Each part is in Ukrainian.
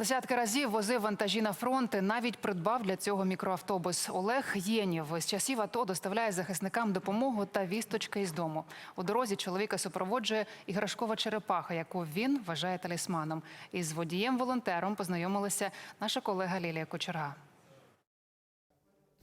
Десятки разів возив вантажі на фронти, навіть придбав для цього мікроавтобус. Олег Єнів з часів АТО доставляє захисникам допомогу та вісточки із дому. У дорозі чоловіка супроводжує іграшкова черепаха, яку він вважає талісманом. Із водієм-волонтером познайомилася наша колега Лілія Кочерга.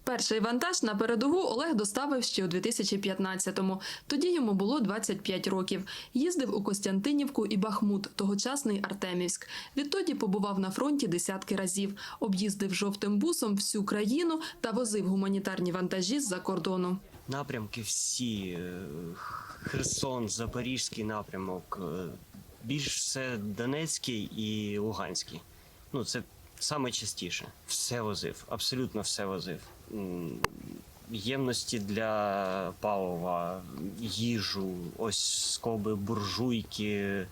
Перший вантаж на передову Олег доставив ще у 2015-му. Тоді йому було 25 років. Їздив у Костянтинівку і Бахмут, тогочасний Артемівськ. Відтоді побував на фронті десятки разів. Об'їздив жовтим бусом всю країну та возив гуманітарні вантажі з-за кордону. Напрямки всі е, Херсон, Запорізький напрямок, е, більш все Донецький і Луганський. Ну, це саме частіше. Все возив, абсолютно все возив. Ємності для палива, їжу, ось скоби, буржуйки,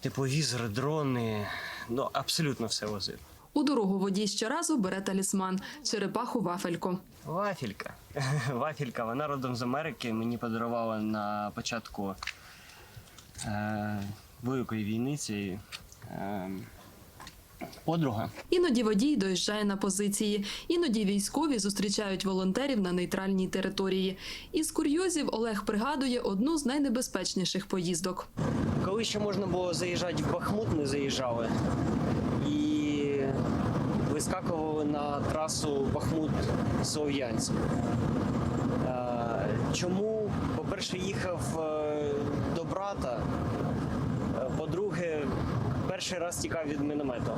тепловізори, дрони. Ну, абсолютно все возив. У дорогу водій щоразу бере талісман черепаху вафельку. Вафелька. Вафелька, вона родом з Америки. Мені подарувала на початку е, Великої війни цієї е, подруга. Іноді водій доїжджає на позиції, іноді військові зустрічають волонтерів на нейтральній території. Із курйозів Олег пригадує одну з найнебезпечніших поїздок. Коли ще можна було заїжджати в Бахмут, ми заїжджали і вискакували на трасу Бахмут-Слов'янськ. Е, Чому? По-перше, їхав е, до брата. Перший раз тікав від міномету.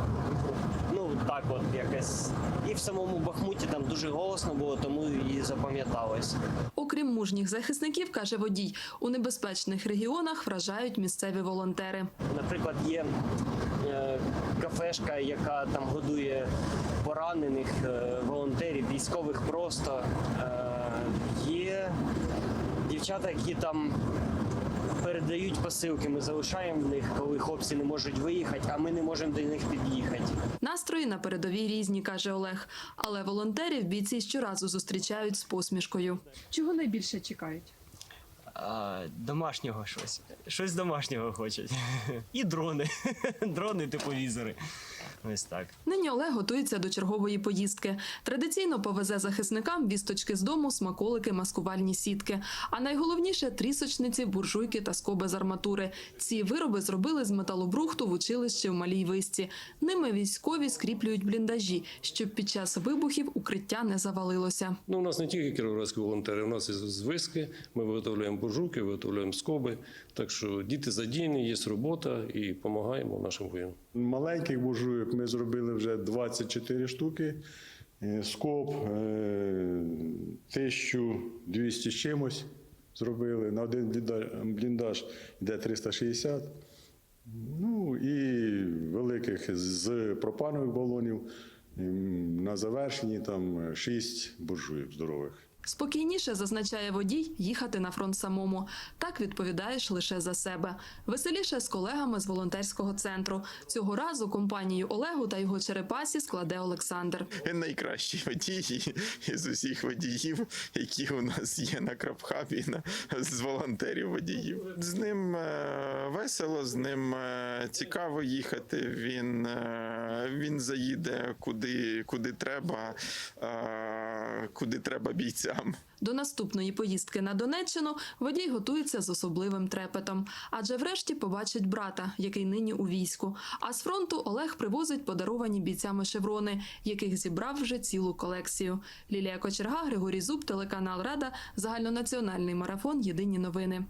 Ну, так от якось. І в самому Бахмуті там дуже голосно було, тому і запам'яталось. Окрім мужніх захисників, каже водій, у небезпечних регіонах вражають місцеві волонтери. Наприклад, є е, кафешка, яка там годує поранених е, волонтерів, військових просто. Е, є дівчата, які там передають посилки. Ми залишаємо в них, коли хлопці не можуть виїхати, а ми не можемо до них під'їхати. Настрої на передовій різні, каже Олег. Але волонтерів бійці щоразу зустрічають з посмішкою. Чого найбільше чекають? А, домашнього щось. Щось домашнього хочуть. І дрони. Дрони, тепловізори. Ось так. Нині Олег готується до чергової поїздки. Традиційно повезе захисникам вісточки з дому, смаколики, маскувальні сітки. А найголовніше трісочниці, буржуйки та скоби з арматури. Ці вироби зробили з металобрухту в училищі в малій висці. Ними військові скріплюють бліндажі, щоб під час вибухів укриття не завалилося. Ну, у нас не тільки кіровоградські волонтери, у нас і з виски. Ми виготовляємо буржуки, виготовляємо скоби. Так що діти задіяні, є робота і допомагаємо нашим воїнам. Маленьких буржуйок ми зробили вже 24 штуки. Е, Скоб е, 1200 з чимось зробили. На один бліндаж йде 360. Ну і великих з пропанових балонів на завершенні там 6 буржуйок здорових. Спокійніше зазначає водій їхати на фронт самому. Так відповідаєш лише за себе. Веселіше з колегами з волонтерського центру. Цього разу компанію Олегу та його черепасі складе Олександр. Найкращий водій із усіх водіїв, які у нас є на крабхабі, на з волонтерів водіїв. З ним е, весело, з ним е, цікаво їхати. Він, е, він заїде куди, куди треба, куди треба бійцям. До наступної поїздки на Донеччину водій готується з особливим трепетом, адже врешті побачить брата, який нині у війську. А з фронту Олег привозить подаровані бійцями шеврони, яких зібрав вже цілу колекцію. Лілія Кочерга, Григорій Зуб, телеканал Рада, загальнонаціональний марафон. Єдині новини.